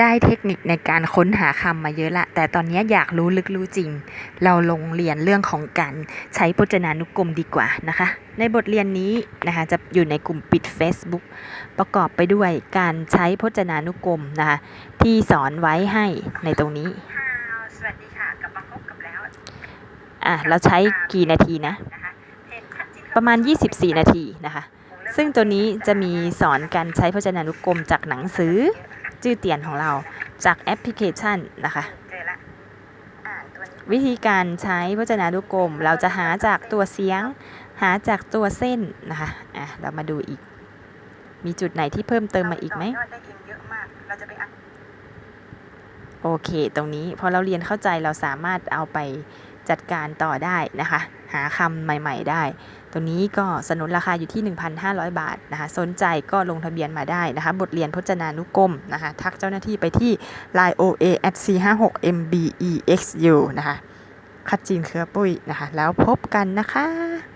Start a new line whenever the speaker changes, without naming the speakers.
ได้เทคนิคในการค้นหาคำมาเยอะละ แต่ตอนนี้อยากรู้ลึกรู้จริง เราลงเรียนเรื่องของการใช้พจนานุกรมดีกว่านะคะ ในบทเรียนนี้นะคะจะอยู่ในกลุ่มปิด Facebook ประกอบไปด้วยการใช้พจนานุกรมนะคะที่สอนไว้ให้ในตรงนี้
ค่ะสวัสดีค่ะกลับมาพบกับแล้ว
อะเราใช้กี่นาทีนะ
นะคะเพจคัดจิ้น
ประมาณ 24 นาทีนะคะ ซึ่งตัวนี้จะมีสอนการใช้พจนานุกรมจากหนังสือ จื้อเตียนของเราจากแอปพลิเคชันนะคะ
เจอละอ่าตัวนี้
วิธีการใช้พจนานุกรม เราจะหาจากตัวเสียง หาจากตัวเส้นนะคะอะเรามาดูอีก มีจุดไหนที่เพิ่มเติมมาอีกไหม
ต่อยอดได้เองเยอะมากเราจะไปอัพ
โอเค ตรงนี้พอเราเรียนเข้าใจเราสามารถเอาไปจัดการต่อได้นะคะหาคำใหม่ ๆ ได้ ตัวนี้ก็สนุนราคาอยู่ที่ 1,500 บาทนะคะสนใจก็ลงทะเบียนมาได้นะคะ บทเรียนพจนานุกรมนะคะทักเจ้าหน้าที่ไปที่ line oa at c 5 6 mbexu นะคะคัดจีนเครือปุ้ยนะคะ แล้วพบกันนะคะ